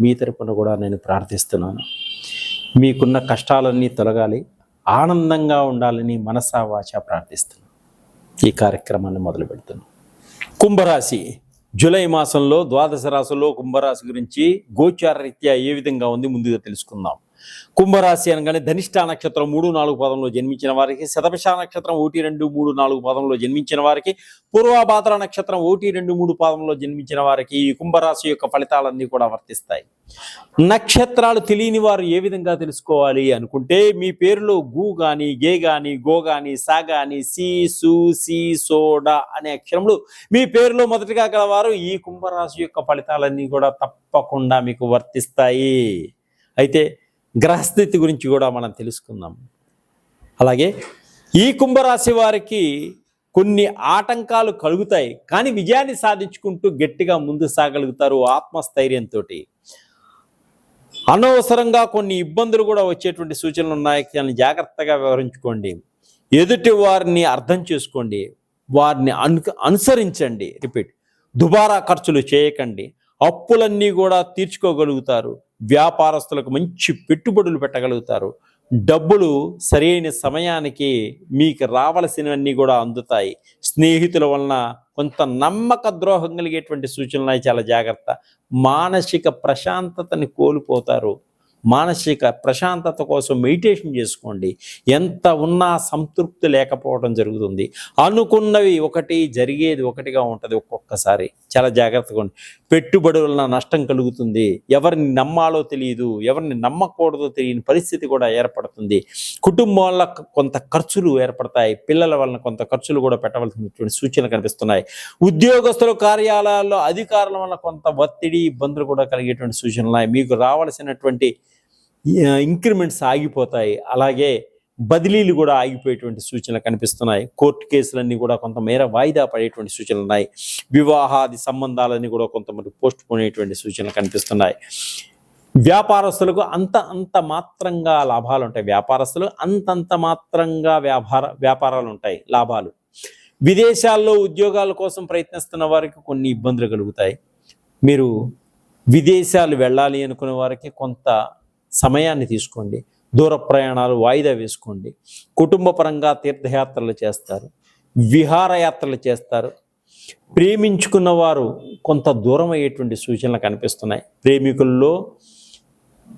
మీ తరపున కూడా నేను ప్రార్థిస్తున్నాను. మీకున్న కష్టాలన్నీ తొలగాలి ఆనందంగా ఉండాలని మనసా వాచ ప్రార్థిస్తున్నాను. ఈ కార్యక్రమాన్ని మొదలు పెడుతున్నాను. కుంభరాశి జూలై మాసంలో ద్వాదశ రాశుల్లో కుంభరాశి గురించి గోచార రీత్యా ఏ విధంగా ఉంది ముందుగా తెలుసుకుందాం. కుంభరాశి అనగానే ధనిష్ట నక్షత్రం మూడు నాలుగు పదంలో జన్మించిన వారికి శతభిష నక్షత్రం ఒకటి రెండు మూడు నాలుగు పదంలో జన్మించిన వారికి పూర్వాభాద్ర నక్షత్రం ఒకటి రెండు మూడు పాదంలో జన్మించిన వారికి ఈ కుంభరాశి యొక్క ఫలితాలన్నీ కూడా వర్తిస్తాయి. నక్షత్రాలు తెలియని వారు ఏ విధంగా తెలుసుకోవాలి అనుకుంటే మీ పేరులో గు గాని గే గాని గో గాని సా గాని సి సు సి సోడా అనే అక్షరములు మీ పేరులో మొదటిగా గలవారు ఈ కుంభరాశి యొక్క ఫలితాలన్నీ కూడా తప్పకుండా మీకు వర్తిస్తాయి. అయితే గ్రహస్థితి గురించి కూడా మనం తెలుసుకుందాం. అలాగే ఈ కుంభరాశి వారికి కొన్ని ఆటంకాలు కలుగుతాయి కానీ విజయాన్ని సాధించుకుంటూ గట్టిగా ముందు సాగలుగుతారు ఆత్మస్థైర్యంతో అనవసరంగా కొన్ని ఇబ్బందులు కూడా వచ్చేటువంటి సూచనలు ఉన్నాయి. దాన్ని జాగ్రత్తగా వివరించుకోండి. ఎదుటి వారిని అర్థం చేసుకోండి. వారిని అను అనుసరించండి. రిపీట్. దుబారా ఖర్చులు చేయకండి. అప్పులన్నీ కూడా తీర్చుకోగలుగుతారు. వ్యాపారస్తులకు మంచి పెట్టుబడులు పెట్టగలుగుతారు. డబ్బులు సరైన సమయానికి మీకు రావలసినవన్నీ కూడా అందుతాయి. స్నేహితుల వలన కొంత నమ్మక ద్రోహం కలిగేటువంటి సూచనలు చాలా జాగ్రత్త. మానసిక ప్రశాంతతని కోల్పోతారు. మానసిక ప్రశాంతత కోసం మెడిటేషన్ చేసుకోండి. ఎంత ఉన్నా సంతృప్తి లేకపోవడం జరుగుతుంది. అనుకున్నవి ఒకటి జరిగేది ఒకటిగా ఉంటుంది ఒక్కొక్కసారి. చాలా జాగ్రత్తగా ఉండి. పెట్టుబడి వలన నష్టం కలుగుతుంది. ఎవరిని నమ్మాలో తెలియదు. ఎవరిని నమ్మకూడదో తెలియని పరిస్థితి కూడా ఏర్పడుతుంది. కుటుంబం వల్ల కొంత ఖర్చులు ఏర్పడతాయి. పిల్లల వలన కొంత ఖర్చులు కూడా పెట్టవలసినటువంటి సూచనలు కనిపిస్తున్నాయి. ఉద్యోగస్తుల కార్యాలయాల్లో అధికారుల వల్ల కొంత ఒత్తిడి ఇబ్బందులు కూడా కలిగేటువంటి సూచనలు ఉన్నాయి. మీకు రావాల్సినటువంటి ఇంక్రిమెంట్స్ ఆగిపోతాయి. అలాగే బదిలీలు కూడా ఆగిపోయేటువంటి సూచనలు కనిపిస్తున్నాయి. కోర్టు కేసులన్నీ కూడా కొంతమేర వాయిదా పడేటువంటి సూచనలు ఉన్నాయి. వివాహాది సంబంధాలన్నీ కూడా కొంతమంది పోస్ట్ పోనేటువంటి సూచనలు కనిపిస్తున్నాయి. వ్యాపారస్తులకు అంత అంత మాత్రంగా లాభాలు ఉంటాయి. వ్యాపారస్తులు అంతంత మాత్రంగా వ్యాపార వ్యాపారాలు ఉంటాయి లాభాలు. విదేశాల్లో ఉద్యోగాల కోసం ప్రయత్నిస్తున్న వారికి కొన్ని ఇబ్బందులు కలుగుతాయి. మీరు విదేశాలు వెళ్ళాలి అనుకునే వారికి కొంత సమయాన్ని తీసుకోండి. దూర ప్రయాణాలు వాయిదా వేసుకోండి. కుటుంబ పరంగా తీర్థయాత్రలు చేస్తారు. విహారయాత్రలు చేస్తారు. ప్రేమించుకున్న వారు కొంత దూరం అయ్యేటువంటి సూచనలు కనిపిస్తున్నాయి. ప్రేమికుల్లో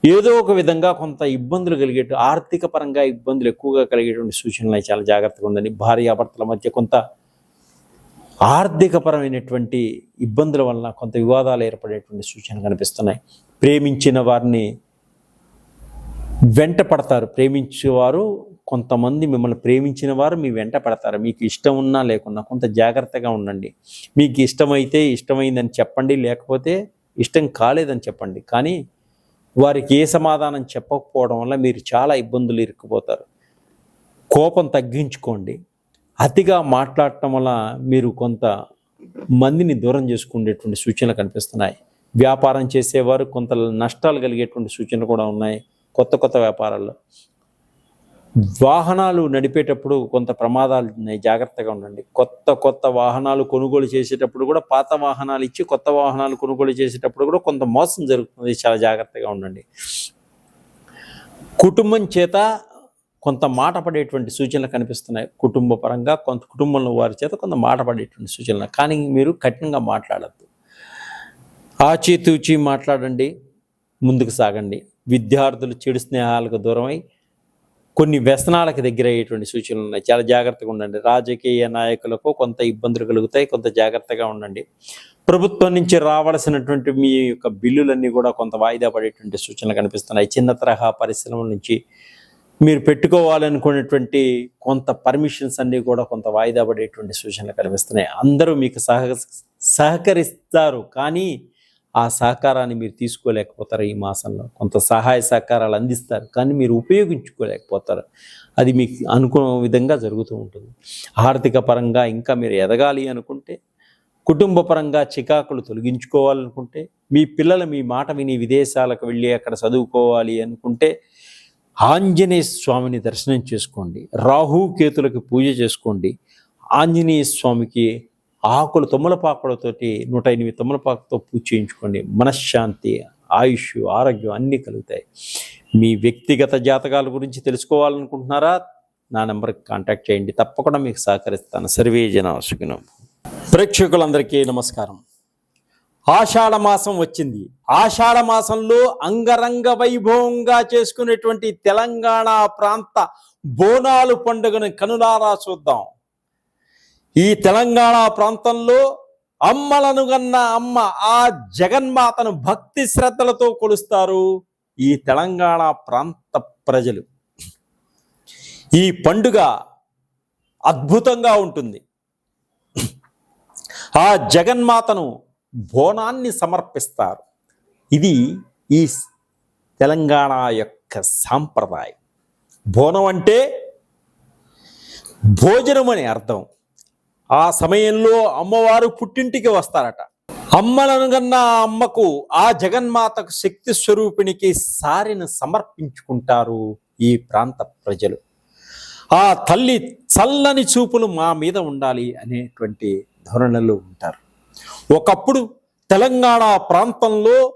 ఏదో ఒక విధంగా కొంత ఇబ్బందులు కలిగే ఆర్థిక పరంగా ఇబ్బందులు ఎక్కువగా కలిగేటువంటి సూచనలు చాలా జాగ్రత్తగా ఉందని భార్యాభర్తల మధ్య కొంత ఆర్థికపరమైనటువంటి ఇబ్బందుల వలన కొంత వివాదాలు ఏర్పడేటువంటి సూచనలు కనిపిస్తున్నాయి. ప్రేమించిన వారిని వెంట పడతారు ప్రేమించేవారు కొంతమంది మిమ్మల్ని ప్రేమించిన వారు మీ వెంట పడతారు. మీకు ఇష్టం ఉన్నా లేకున్నా కొంత జాగ్రత్తగా ఉండండి. మీకు ఇష్టమైతే ఇష్టమైందని చెప్పండి లేకపోతే ఇష్టం కాలేదని చెప్పండి. కానీ వారికి ఏ సమాధానం చెప్పకపోవడం వల్ల మీరు చాలా ఇబ్బందులు ఇరుక్కుపోతారు. కోపం తగ్గించుకోండి. అతిగా మాట్లాడటం వల్ల మీరు కొంత మందిని దూరం చేసుకునేటువంటి సూచనలు కనిపిస్తున్నాయి. వ్యాపారం చేసేవారు కొంత నష్టాలు కలిగేటువంటి సూచనలు కూడా ఉన్నాయి. కొత్త కొత్త వ్యాపారాల్లో. వాహనాలు నడిపేటప్పుడు కొంత ప్రమాదాలు ఉన్నాయి. జాగ్రత్తగా ఉండండి. కొత్త కొత్త వాహనాలు కొనుగోలు చేసేటప్పుడు కూడా పాత వాహనాలు ఇచ్చి కొత్త వాహనాలు కొనుగోలు చేసేటప్పుడు కూడా కొంత మోసం జరుగుతుంది. చాలా జాగ్రత్తగా ఉండండి. కుటుంబం చేత కొంత మాట పడేటువంటి సూచనలు కనిపిస్తున్నాయి. కుటుంబ పరంగా కొంత కుటుంబంలో వారి చేత కొంత మాట పడేటువంటి సూచనలు. కానీ మీరు కఠినంగా మాట్లాడద్దు. ఆచితూచి మాట్లాడండి. ముందుకు సాగండి. విద్యార్థులు చెడు స్నేహాలకు దూరమై కొన్ని వ్యసనాలకు దగ్గర అయ్యేటువంటి సూచనలు ఉన్నాయి. చాలా జాగ్రత్తగా ఉండండి. రాజకీయ నాయకులకు కొంత ఇబ్బందులు కలుగుతాయి కొంత జాగ్రత్తగా ఉండండి. ప్రభుత్వం నుంచి రావాల్సినటువంటి మీ యొక్క బిల్లులన్నీ కూడా కొంత వాయిదా పడేటువంటి సూచనలు కనిపిస్తున్నాయి. చిన్న తరహా పరిశ్రమల నుంచి మీరు పెట్టుకోవాలనుకునేటువంటి కొంత పర్మిషన్స్ అన్నీ కూడా కొంత వాయిదా పడేటువంటి సూచనలు కనిపిస్తున్నాయి. అందరూ మీకు సహ సహకరిస్తారు. కానీ ఆ సహకారాన్ని మీరు తీసుకోలేకపోతారు ఈ మాసంలో. కొంత సహాయ సహకారాలు అందిస్తారు కానీ మీరు ఉపయోగించుకోలేకపోతారు. అది మీకు అనుకున్న విధంగా జరుగుతూ ఉంటుంది. ఆర్థిక పరంగా ఇంకా మీరు ఎదగాలి అనుకుంటే కుటుంబ పరంగా చికాకులు తొలగించుకోవాలనుకుంటే మీ పిల్లలు మీ మాట విని విదేశాలకు వెళ్ళి అక్కడ చదువుకోవాలి అనుకుంటే ఆంజనేయ స్వామిని దర్శనం చేసుకోండి. రాహు కేతులకు పూజ చేసుకోండి. ఆంజనేయ స్వామికి ఆకులు తుమ్మలపాకులతోటి నూట ఎనిమిది తుమ్మలపాకుతో పూజ చేయించుకోండి. మనశ్శాంతి ఆయుష్ ఆరోగ్యం అన్నీ కలుగుతాయి. మీ వ్యక్తిగత జాతకాల గురించి తెలుసుకోవాలనుకుంటున్నారా? నా నెంబర్కి కాంటాక్ట్ చేయండి. తప్పకుండా మీకు సహకరిస్తాను. సర్వే జన ప్రేక్షకులందరికీ నమస్కారం. ఆషాఢ మాసం వచ్చింది. ఆషాఢ మాసంలో అంగరంగ వైభవంగా చేసుకునేటువంటి తెలంగాణ ప్రాంత బోనాలు పండుగను కనులారా చూద్దాం. ఈ తెలంగాణ ప్రాంతంలో అమ్మలను గన్న అమ్మ ఆ జగన్మాతను భక్తి శ్రద్ధలతో కొలుస్తారు ఈ తెలంగాణ ప్రాంత ప్రజలు. ఈ పండుగ అద్భుతంగా ఉంటుంది. ఆ జగన్మాతను బోనాన్ని సమర్పిస్తారు. ఇది ఈ తెలంగాణ యొక్క సాంప్రదాయం. బోనం అంటే భోజనం అని అర్థం. ఆ సమయంలో అమ్మవారు పుట్టింటికి వస్తారట. అమ్మలనుగన్న అమ్మకు ఆ జగన్మాతకు శక్తి స్వరూపిణికి సారిని సమర్పించుకుంటారు ఈ ప్రాంత ప్రజలు. ఆ తల్లి చల్లని చూపులు మా మీద ఉండాలి అనేటువంటి ధోరణులు ఉంటారు. ఒకప్పుడు తెలంగాణ ప్రాంతంలో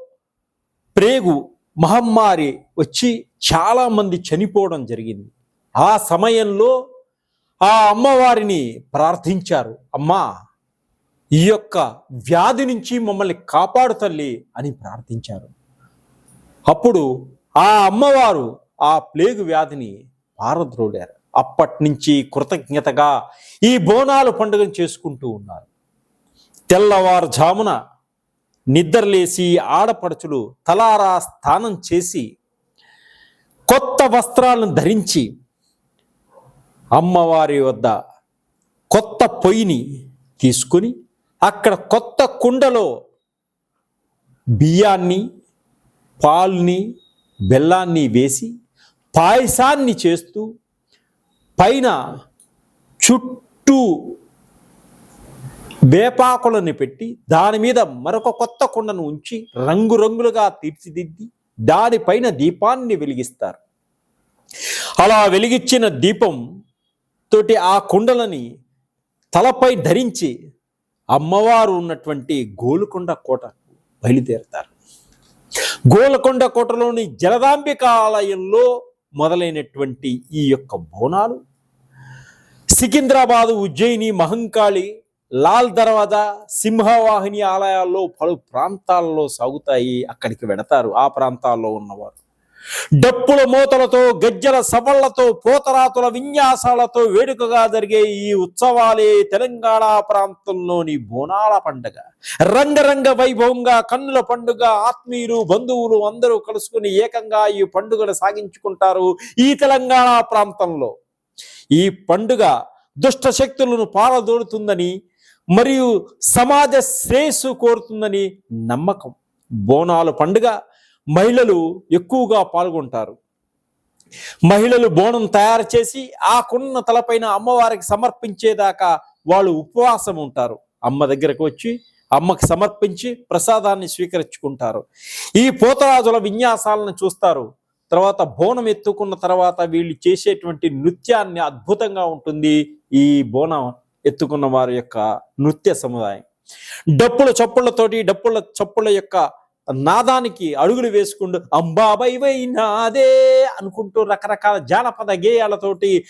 ప్రేగు మహమ్మారి వచ్చి చాలామంది చనిపోవడం జరిగింది. ఆ సమయంలో ఆ అమ్మవారిని ప్రార్థించారు. అమ్మా ఈ యొక్క వ్యాధి నుంచి మమ్మల్ని కాపాడు తల్లి అని ప్రార్థించారు. అప్పుడు ఆ అమ్మవారు ఆ ప్లేగు వ్యాధిని పారద్రోడారు అప్పటి నుంచి కృతజ్ఞతగా ఈ బోనాలు పండుగను చేసుకుంటూ ఉన్నారు. తెల్లవారుజామున నిద్రలేసి ఆడపడుచులు తలారా స్నానం చేసి కొత్త వస్త్రాలను ధరించి అమ్మవారి వద్ద కొత్త పొయ్యిని తీసుకుని అక్కడ కొత్త కుండలో బియ్యాన్ని పాల్ని బెల్లాన్ని వేసి పాయసాన్ని చేస్తూ పైన చుట్టూ వేపాకులను పెట్టి దాని మీద మరొక కొత్త కుండను ఉంచి రంగురంగులుగా తీర్చిదిద్ది దానిపైన దీపాన్ని వెలిగిస్తారు. అలా వెలిగించిన దీపం తోటి ఆ కుండలని తలపై ధరించి అమ్మవారు ఉన్నటువంటి గోలుకొండ కోటకు బయలుదేరుతారు. గోలకొండ కోటలోని జలదాంబిక ఆలయంలో మొదలైనటువంటి ఈ యొక్క బోనాలు సికింద్రాబాదు ఉజ్జయిని మహంకాళి లాల్ దర్వాజా సింహవాహిని ఆలయాల్లో పలు ప్రాంతాల్లో సాగుతాయి. అక్కడికి వెడతారు. ఆ ప్రాంతాల్లో ఉన్నవారు. డప్పుల మూతలతో గజ్జల సవళ్ళతో పోతరాతుల విన్యాసాలతో వేడుకగా జరిగే ఈ ఉత్సవాలే తెలంగాణ ప్రాంతంలోని బోనాల పండుగ. రంగరంగ వైభవంగా కన్నుల పండుగ ఆత్మీయులు బంధువులు అందరూ కలుసుకుని ఏకంగా ఈ పండుగను సాగించుకుంటారు ఈ తెలంగాణ ప్రాంతంలో. ఈ పండుగ దుష్ట శక్తులను పారదోడుతుందని మరియు సమాజ శ్రేయస్సు కోరుతుందని నమ్మకం. బోనాలు పండుగ మహిళలు ఎక్కువగా పాల్గొంటారు. మహిళలు బోనం తయారు చేసి ఆ కున్న తలపైన అమ్మవారికి సమర్పించేదాకా వాళ్ళు ఉపవాసం ఉంటారు. అమ్మ దగ్గరకు వచ్చి అమ్మకి సమర్పించి ప్రసాదాన్ని స్వీకరించుకుంటారు. ఈ పోతరాజుల విన్యాసాలను చూస్తారు. తర్వాత బోనం ఎత్తుకున్న తర్వాత వీళ్ళు చేసేటువంటి నృత్యాన్ని అద్భుతంగా ఉంటుంది ఈ బోనం ఎత్తుకున్న వారి యొక్క నృత్య సముదాయం. డప్పుల చప్పుళ్ళతోటి డప్పుల చప్పుల యొక్క నాదానికి అడుగులు వేసుకుంటూ అంబాబైవై నాదే అనుకుంటూ రకరకాల జానపద గేయాలతోటి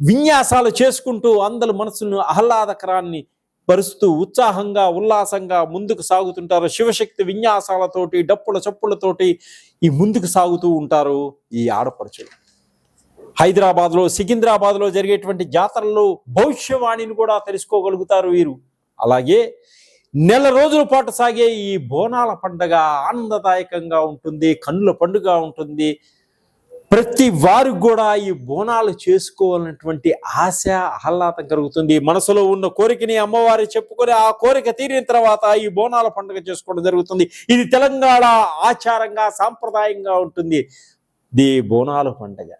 విన్యాసాలు చేసుకుంటూ అందరి మనసును ఆహ్లాదకరాన్ని పరుస్తూ ఉత్సాహంగా ఉల్లాసంగా ముందుకు సాగుతుంటారు. శివశక్తి విన్యాసాలతోటి డప్పుల చప్పులతోటి ఈ ముందుకు సాగుతూ ఉంటారు ఈ ఆడపడుచులు. హైదరాబాద్లో సికింద్రాబాద్లో జరిగేటువంటి జాతరలో భవిష్యవాణిని కూడా తెలుసుకోగలుగుతారు వీరు. అలాగే నెల రోజుల పాటు సాగే ఈ బోనాల పండగ ఆనందదాయకంగా ఉంటుంది కన్నుల పండుగ ఉంటుంది. ప్రతి వారికి కూడా ఈ బోనాలు చేసుకోవాలన్నటువంటి ఆశ ఆహ్లాదం కలుగుతుంది. మనసులో ఉన్న కోరికని అమ్మవారి చెప్పుకొని ఆ కోరిక తీరిన తర్వాత ఈ బోనాల పండుగ చేసుకోవడం జరుగుతుంది. ఇది తెలంగాణ ఆచారంగా సాంప్రదాయంగా ఉంటుంది. ది బోనాల పండుగ.